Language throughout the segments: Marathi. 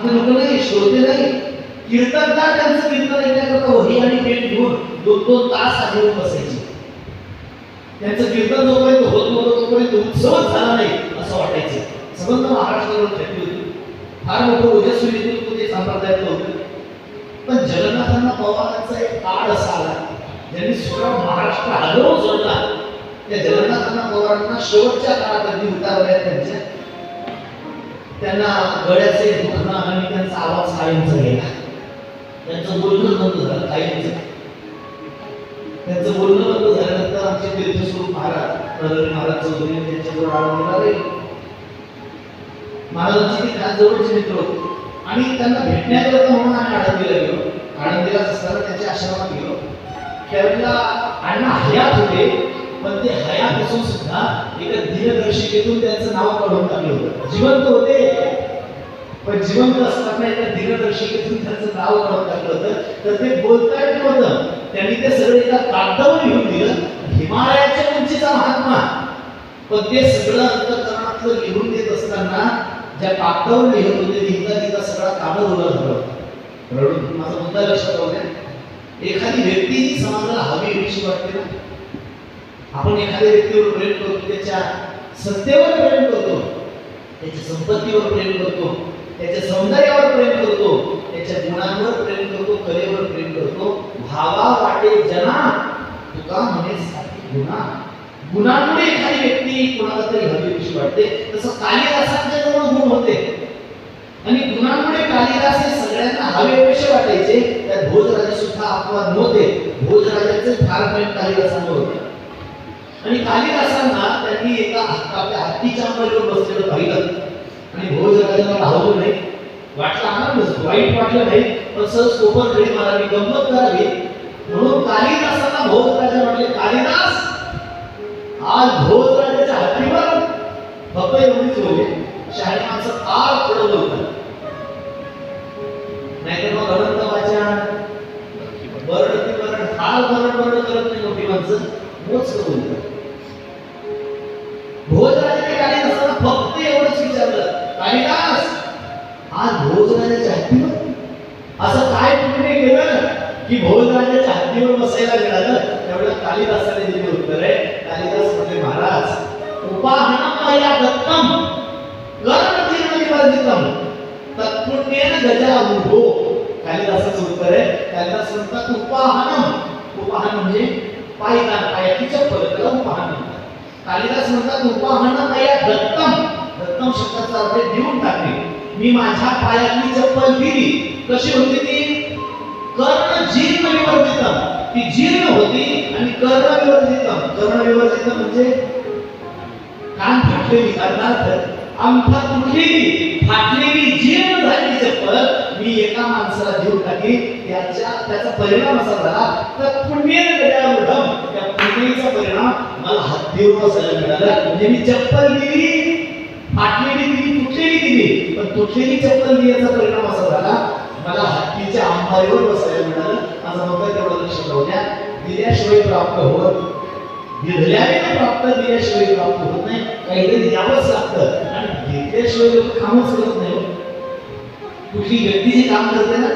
आता लोक नाही श्रोते नाही. कीर्तनकार त्यांचं कीर्तन ऐकण्याकरता वही आणि पेन घेऊन दोन दोन तास आधी बसायचे. त्यांचं कीर्तन जोपर्यंत होत नव्हतं तोपर्यंत उत्सवच झाला नाही असं वाटायचं. संबंध महाराष्ट्रावर ख्याती होती. फार मोठं ओजस्वी नेतृत्व ते संप्रदायातलं होतं. पण जगन्नाथांना पवारांचा एक काळ असा आला. ज्यांनी स्वतः महाराष्ट्र हलवून सोडला त्या जगन्नाथांना पवारांना शेवटच्या काळात अगदी उतारल्या त्यांच्या त्यांना गळ्याचे दुखणं आणि त्यांचा आवाज कायमचा गेला त्यांचं बोलणं बंद झालं कायमचं त्यांचं बोलणं बंद झाल्यानंतर आमचे तीर्थस्वरूप महाराज नरहरी महाराज चौधरी त्यांच्याजवळ आळंदीला राहिले महाराजांची ते खास जवळचे मित्र होते. आणि त्यांना भेटण्याकरता म्हणून आम्ही आळंदीला गेलो. आळंदीला असताना त्यांच्या आश्रमात गेलो. त्यावेळेला अण्णा हयात होते पण ते हयात असून सुद्धा एका दिनदर्शिकेतून त्यांचं नाव काढून टाकलं होतं. जिवंत होते. पण जिवंत असताना एका दिनदर्शिकेतून त्यांचं नाव काढून टाकलं होतं. तर ते बोलता येत नव्हतं. त्यांनी ते सगळं एका कागदावर लिहून दिलं. हिमालयाच्या उंचीचा महात्मा. पण ते सगळं अंतकरणातलं लिहून देत असताना ज्या कागदावर लिहत होते लिहिता लिहिता सगळा कागद उघड झाला होता रडून माझा मुद्दा लक्षात राहू एखादी व्यक्ती ही समाजाला हवी हवीशी वाटते ना? आपण एखाद्या व्यक्तीवर प्रेम करतो त्याच्या सत्तेवर प्रेम करतो त्याच्या संपत्तीवर प्रेम करतो त्याच्या सौंदर्यावर प्रेम करतो त्याच्या गुणांवर प्रेम करतो कलेवर प्रेम करतो भावा वाटे जना तुका म्हणे साथी गुणा. गुणांमुळे एखादी व्यक्ती कोणाला तरी हवीशी वाटते. तसं कालिदासांच्या जवळ गुण होते. आणि गुणांमुळे कालिदास हे सगळ्यांना हवेपेशे वाटायचे. त्यात भोजराजे सुद्धा अपवाद नव्हते. भोजराजाचे फार प्रेम कालिदासांवर होते. आणि कालिदासांना त्यांनी एका आपल्या हत्तीच्या अंबाजीवर बसलेलं पाहिलं. आणि हो, भोजराजांना राहवलं नाही. वाटलं आनंदच वाईट वाटलं नाही. पण सहज कोपर घडी मारावी गंमत करावी. म्हणून कालिदासांना भोजराजा म्हटले कालिदास आज भोजराजाच्या हत्तीवर फक्त एवढीच होते. शहाणी माणसं फार थोडं बोलतात नाहीतर मग अनंतवाच्या वाचा बरड ते बरड फार बरड बरड करत नाही मोठी माणसं. मोजकं बोलतात असं काय तुम्ही केलं की भोजराजाच्या हत्तीवर बसायला मिळालं त्यावेळेला कालिदासाने दिले उत्तर. आहे कालिदास म्हणजे महाराज उपाहनम या दत्तम कर्णतीर्णविवर्जितम तत्पुण्येन गजा उभो. कालिदासाचं उत्तर. आहे कालिदास म्हणतात उपाहनम. उपाहन म्हणजे पायदान पायाची चप्पल त्याला उपाहन म्हणतात. कालिदास म्हणतात उपाहनम या दत्तम. दत्तम शब्दाचा अर्थ देऊन टाकणे. मी माझ्या पायातली चप्पल दिली. कशी होती ती? कर्ण जीर्ण विवर्जित. ती जीर्ण होती आणि कर्ण विवर्जित. कर्ण विवर्जित म्हणजे कान फाटलेली. अर्थात अंगठा तुटलेली. फाटलेली जीर्ण झाली चप्पल मी एका माणसाला देऊन टाकली त्याच्या त्याचा परिणाम असा झाला. तर पुण्येन गजावृढम त्या पुण्याचा परिणाम मला हत्तीवर बसायला मिळाला. म्हणजे मी चप्पल दिली. फाटलेली दिली तुटलेली दिली. पण तुटलेली चप्पल दिल्याचा परिणाम असा झाला. हत्तीच्या बसायला मिळालं माझा मुद्दा तेवढा लक्षात राहू द्या. दिल्याशिवाय प्राप्त होत दिल्याने प्राप्त दिल्याशिवाय प्राप्त होत नाही. काहीतरी द्यावंच लागतं. आणि घेतल्याशिवाय लोक कामच करत नाही हो. कुठली व्यक्ती जी काम करते ना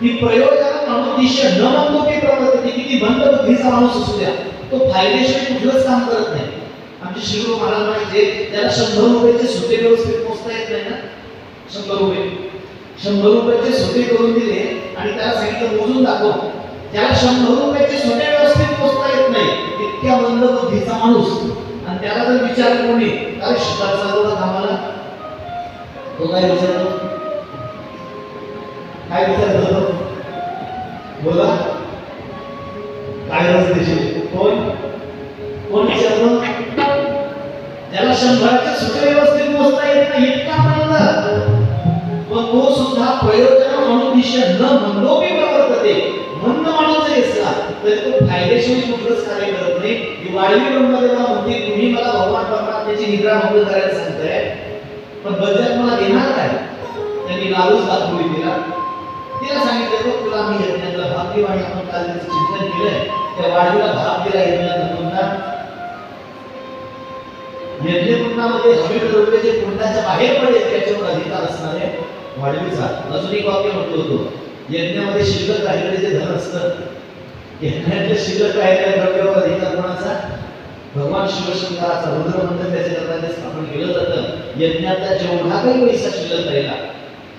ती प्रयोजन अनुद्दिश्य न मानतो की प्रवर्तते किती बंद बुद्धीचा माणूस असू द्या. तो फायदेशीर कुठलंच काम करत नाही. आमचे शिरो महाराज म्हणजे त्याला शंभर रुपयाचे सुटे व्यवस्थित पोचता येत नाही ना शंभर रुपये. शंभर रुपयाचे सुटे करून दिले आणि त्याला सांगितलं मोजून दाखव. त्याला शंभर रुपयाचे सुटे व्यवस्थित पोचता येत नाही. इतक्या मंद बुद्धीचा माणूस. आणि त्याला जर विचार कोणी काय शिकार चालवला कामाला तो काय विचारतो काय विचारतो तो? बोला. काय रस देशील कोण? कोण विचारतो त्याला शंभराचे सुटे व्यवस्थित पोचता येत नाही. इतका तो सुद्धा प्रयोजन अनुदिश्य न म्हणलो मी प्रवर्तते म्हणणं माणूस जरी असला तरी तो फायदेशीर कुठलंच कार्य करत नाही. ही वाढवी ब्रह्मदेवा म्हणते तुम्ही मला भगवान परमात्म्याची निद्रा भंग करायला सांगताय. पण बदल्यात मला देणार काय? त्यांनी लालूच हात होईल दिला. तिला सांगितलं बघ तुला मी यज्ञातला भाग देऊ आणि आपण काल त्याचं चिंतन केलंय. त्या वाढीला भाग दिला यज्ञात पुन्हा यज्ञकुंडामध्ये हवी द्रव्य जे कुंडाच्या बाहेर पडेल त्याच्यावर अधिकार असणार आहे. वाढवीचा अजून एक वाक्य म्हटलं होतं. यज्ञामध्ये शिल्लक राहिलेले जे धन असतं यज्ञातलं शिल्लक राहिलेल्या द्रव्यावर अधिकार कोणाचा? भगवान शिवशंकराचा रुद्र मंदिर त्याच्या करता स्थापन केलं जातं. यज्ञाचा जेवढा काही पैसा शिल्लक राहिला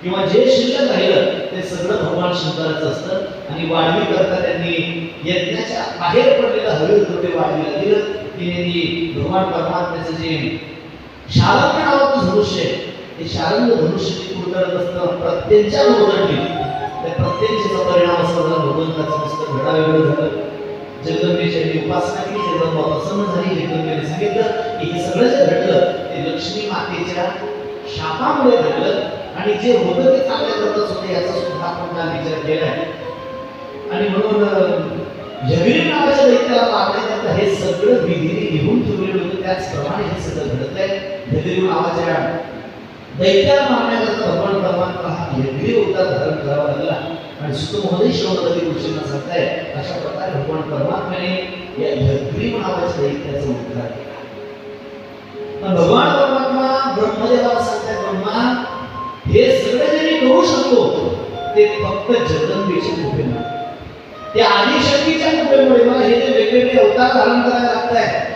किंवा जे शिल्लक राहिलं ते सगळं भगवान शंकराचं असतं. आणि वाढवी करता त्यांनी यज्ञाच्या बाहेर पडलेलं हवे द्रव्य वाढवीला दिलं. की भगवान परमात्म्याचं जे शालक नावाचं धनुष्य आहे ते शारंग धनुष्य ती करत असतं प्रत्येकच्या गोदंडी त्या प्रत्येकचा परिणाम असा झाला भगवंताचं पुस्तक घडावेगळं झालं. जगदंबेची उपासना केली जगदंबा प्रसन्न झाली जगदंबेने सांगितलं की हे सगळं जे घडलं ते लक्ष्मी मातेच्या शापामुळे घडलं आणि जे होतं ते चांगल्या करतच होते याचा सुद्धा आपण काल विचार केलाय आणि म्हणून जगीर नावाच्या दैत्याला मारण्याकरता हे सगळं विधीने लिहून ठेवलेलं होतं त्याचप्रमाणे हे सगळं घडतंय. जगरी नावाच्या दैत्याला मारण्याकरता भगवान परमात्मा हा यज्ञ अवतार धारण करावा लागला. आणि सुत महोदय गोष्टींना सांगताय अशा प्रकारे भगवान परमात्म्याने या यज्ञ नावाच्या दैत्याचा उद्धार केला भगवान परमात्मा ब्रह्मदेवाला सांगताय ब्रह्मा हे सगळे जे मी करू शकतो ते फक्त जगदंबेच्या कृपेमुळे त्या आदिशक्तीच्या कृपेमुळे मला हे जे वेगवेगळे अवतार धारण करायला लागत आहे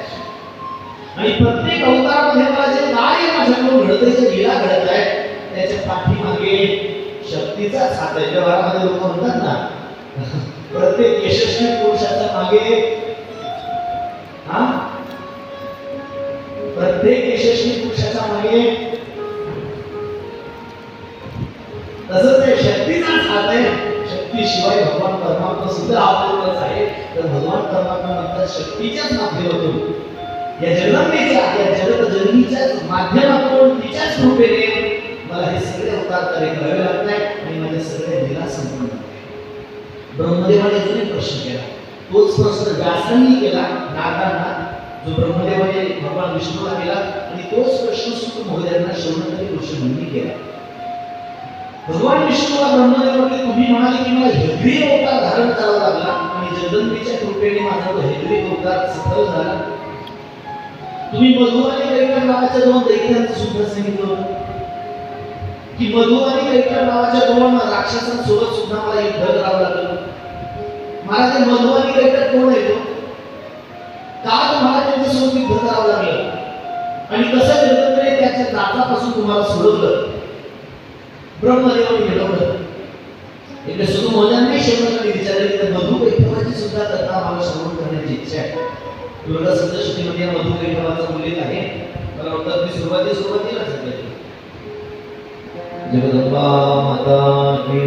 आणि प्रत्येक अवतारामध्ये मला जे कार्य लीला घडत आहे त्याच्या पाठीमागे आहे व्यवहारामध्ये लोक म्हणतात ना प्रत्येक यशस्वी पुरुषाच्या मागे हा? प्रत्येक यशस्वी पुरुषाच्या मागे तसंच ते शक्तीचा साथ आहे शक्तीशिवाय भगवान परमात्मा सुद्धा आपल्यालाच आहे तर भगवान परमात्मा म्हणतात शक्तीच्याच माध्यमातून या जगदंबेच्या या जगत जननीच्याच माध्यमातून तिच्याच कृपेने मला हे सगळे अवतार कार्य करावे लागत आणि माझ्या सगळ्या लीला संपूर्ण ब्रह्मदेवाने अजून एक प्रश्न केला तोच प्रश्न व्यासांनी केला नारदांना जो ब्रह्मदेवाने भगवान विष्णूला केला आणि तोच प्रश्न सुद्धा महोदयांना शौनकरी ऋषीमुनी केला. भगवान विष्णूला ब्रह्मदेवाने तुम्ही म्हणाले की मला हेद्री अवतार धारण करावा लागला आणि जगदंबेच्या कृपेने माझा तो हेद्री अवतार सफल झाला. तुम्ही मधु आणि कैकर नावाच्या दोन दैत्यांचं सुद्धा सांगितलं होतं की मधु आणि कैकर नावाच्या दोन राक्षसांसोबत सुद्धा मला युद्ध करावं लागलं. मला ते मधु आणि कैकर कोण येतो का तुम्हाला त्यांच्यासोबत युद्ध करावं लागलं? आणि कसं जगदंबेने त्याच्या दातापासून तुम्हाला सोडवलं? ब्रह्मदेवाने घडवलं इकडे सुरू मोजांनी शेवटला विचारले तर मधु वैभवाची सुद्धा कथा मला श्रवण करण्याची इच्छा आहे. दुर्गा सप्तशतीमध्ये मधु कैठवाचा उल्लेख आहे. मला वाटतं मी सुरुवाती सुरुवातीला सांगितलं जगदंबा माता की